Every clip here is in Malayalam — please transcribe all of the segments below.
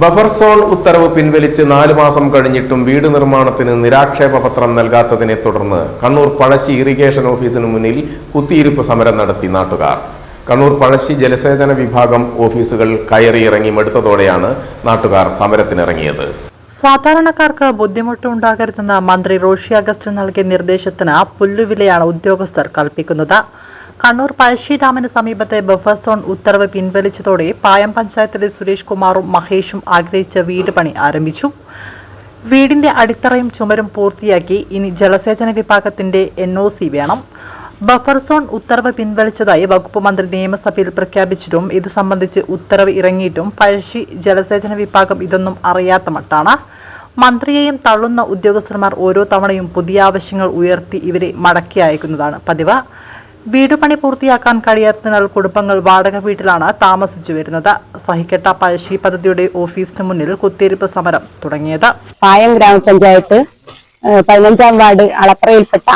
ബഫർ സോൺ ഉത്തരവ് പിൻവലിച്ച് നാലു മാസം കഴിഞ്ഞിട്ടും വീട് നിർമ്മാണത്തിന് നിരാക്ഷേപ പത്രം നൽകാത്തതിനെ തുടർന്ന് കണ്ണൂർ പഴശ്ശി ഇറിഗേഷൻ ഓഫീസിന് മുന്നിൽ കുത്തിയിരിപ്പ് സമരം നടത്തി നാട്ടുകാർ. കണ്ണൂർ പഴശ്ശി ജലസേചന വിഭാഗം ഓഫീസുകൾ കയറിയിറങ്ങി മടുത്തതോടെയാണ് നാട്ടുകാർ സമരത്തിനിറങ്ങിയത്. സാധാരണക്കാർക്ക് ബുദ്ധിമുട്ടുണ്ടാകരുതെന്ന മന്ത്രി റോഷി അഗസ്റ്റ് നൽകിയ നിർദ്ദേശത്തിന് പുല്ലുവിലയാണ് ഉദ്യോഗസ്ഥർ കൽപ്പിക്കുന്നത്. കണ്ണൂർ പഴശ്ശി ഡാമിന് സമീപത്തെ ബഫർ സോൺ ഉത്തരവ് പിൻവലിച്ചതോടെ പായം പഞ്ചായത്തിലെ സുരേഷ് കുമാറും മഹേഷും ആഗ്രഹിച്ച വീട് പണി ആരംഭിച്ചു. വീടിന്റെ അടിത്തറയും ചുമരും പൂർത്തിയാക്കി ഇനി ജലസേചന വിഭാഗത്തിന്റെ എൻ ഒ സി വേണം. ബഫർ സോൺ ഉത്തരവ് പിൻവലിച്ചതായി വകുപ്പ് മന്ത്രി നിയമസഭയിൽ പ്രഖ്യാപിച്ചിട്ടും ഇത് സംബന്ധിച്ച് ഉത്തരവ് ഇറങ്ങിയിട്ടും പഴശ്ശി ജലസേചന വിഭാഗം ഇതൊന്നും അറിയാത്ത മട്ടാണ്. മന്ത്രിയെയും തള്ളുന്ന ഉദ്യോഗസ്ഥന്മാർ ഓരോ തവണയും പുതിയ ആവശ്യങ്ങൾ ഉയർത്തി ഇവരെ മടക്കി അയക്കുന്നതാണ് പതിവ്. വീടുപണി പൂർത്തിയാക്കാൻ കഴിയാത്തതിനാൽ കുടുംബങ്ങൾ വാടക വീട്ടിലാണ് താമസിച്ചു വരുന്നത്. സഹിക്കട്ട പഴശ്ശി പദ്ധതിയുടെ ഓഫീസിന് മുന്നിൽ കുത്തിയിരിപ്പ് സമരം തുടങ്ങിയത്. പായം ഗ്രാമപഞ്ചായത്ത് പതിനഞ്ചാം വാർഡ് അളപ്രയിൽപ്പെട്ട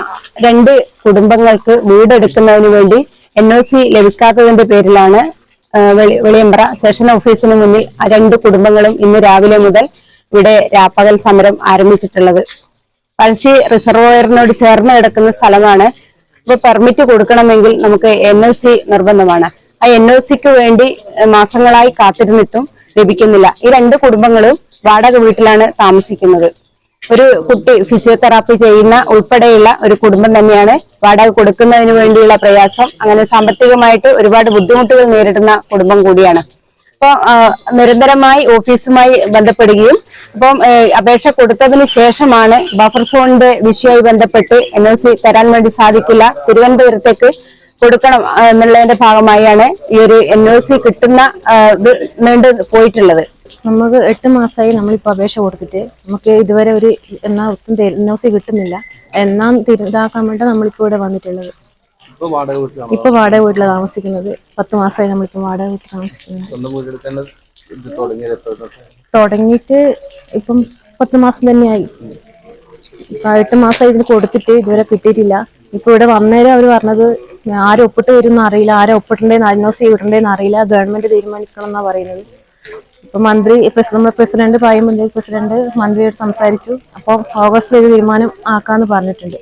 രണ്ട് കുടുംബങ്ങൾക്ക് വീടെടുക്കുന്നതിന് വേണ്ടി എൻ ഒ സി ലഭിക്കാത്തതിന്റെ പേരിലാണ് വെളിയമ്പ്ര സെഷൻ ഓഫീസിന് മുന്നിൽ രണ്ട് കുടുംബങ്ങളും ഇന്ന് രാവിലെ മുതൽ ഇവിടെ രാപ്പകൽ സമരം ആരംഭിച്ചിട്ടുള്ളത്. പഴശ്ശി റിസർവോയറിനോട് ചേർന്ന് കിടക്കുന്ന സ്ഥലമാണ് ഇപ്പൊ പെർമിറ്റ് കൊടുക്കണമെങ്കിൽ നമുക്ക് എൻ ഒ സി നിർബന്ധമാണ്. ആ എൻ ഒ സിക്ക് വേണ്ടി മാസങ്ങളായി കാത്തിരുന്നിട്ടും ലഭിക്കുന്നില്ല. ഈ രണ്ട് കുടുംബങ്ങളും വാടക വീട്ടിലാണ് താമസിക്കുന്നത്. ഒരു കുട്ടി ഫിസിയോതെറാപ്പി ചെയ്യുന്ന ഉൾപ്പെടെയുള്ള ഒരു കുടുംബം തന്നെയാണ് വാടക കൊടുക്കുന്നതിന് വേണ്ടിയുള്ള പ്രയാസം. അങ്ങനെ സാമ്പത്തികമായിട്ട് ഒരുപാട് ബുദ്ധിമുട്ടുകൾ നേരിടുന്ന കുടുംബം കൂടിയാണ്. അപ്പൊ നിരന്തരമായി ഓഫീസുമായി ബന്ധപ്പെടുകയും അപ്പം അപേക്ഷ കൊടുത്തതിന് ശേഷമാണ് ബഫർ സോണിന്റെ വിഷയവുമായി ബന്ധപ്പെട്ട് എൻ ഒ സി തരാൻ വേണ്ടി സാധിക്കില്ല. തിരുവനന്തപുരത്തേക്ക് കൊടുക്കണം എന്നുള്ളതിന്റെ ഭാഗമായാണ് ഈ ഒരു എൻ ഒ സി കിട്ടുന്ന ഇത് നീണ്ടു പോയിട്ടുള്ളത്. നമുക്ക് എട്ട് മാസമായി നമ്മളിപ്പോൾ അപേക്ഷ കൊടുത്തിട്ട് നമുക്ക് ഇതുവരെ ഒരു എന്നാ ഒട്ടും എൻ ഒ സി കിട്ടുന്നില്ല. എന്നാ ഇതാക്കാൻ വേണ്ടി നമ്മളിപ്പോൾ ഇവിടെ വന്നിട്ടുള്ളത്. ഇപ്പൊ വാടക വീട്ടിലാണ് താമസിക്കുന്നത്. പത്ത് മാസമായി നമ്മളിപ്പോ വാടക വീട്ടിൽ താമസിക്കുന്നത്. തുടങ്ങിയിട്ട് ഇപ്പം പത്ത് മാസം തന്നെയായി. എട്ട് മാസമായി ഇതിന് കൊടുത്തിട്ട് ഇതുവരെ കിട്ടിയിട്ടില്ല. ഇപ്പൊ ഇവിടെ വന്നേരം അവർ പറഞ്ഞത് ആരും ഒപ്പിട്ട് വരുമെന്ന് അറിയില്ല. ആരും ഒപ്പിട്ടുണ്ടെന്ന് അന്വേഷിച്ച് ഒ അറിയില്ല. ഗവൺമെന്റ് തീരുമാനിക്കണം എന്നാ പറയുന്നത്. ഇപ്പൊ മന്ത്രി നമ്മുടെ പ്രസിഡന്റ് പായം പഞ്ചായത്ത് പ്രസിഡന്റ് മന്ത്രിയോട് സംസാരിച്ചു. അപ്പോൾ ഓഗസ്റ്റിൽ ഒരു തീരുമാനം ആക്കാന്ന് പറഞ്ഞിട്ടുണ്ട്.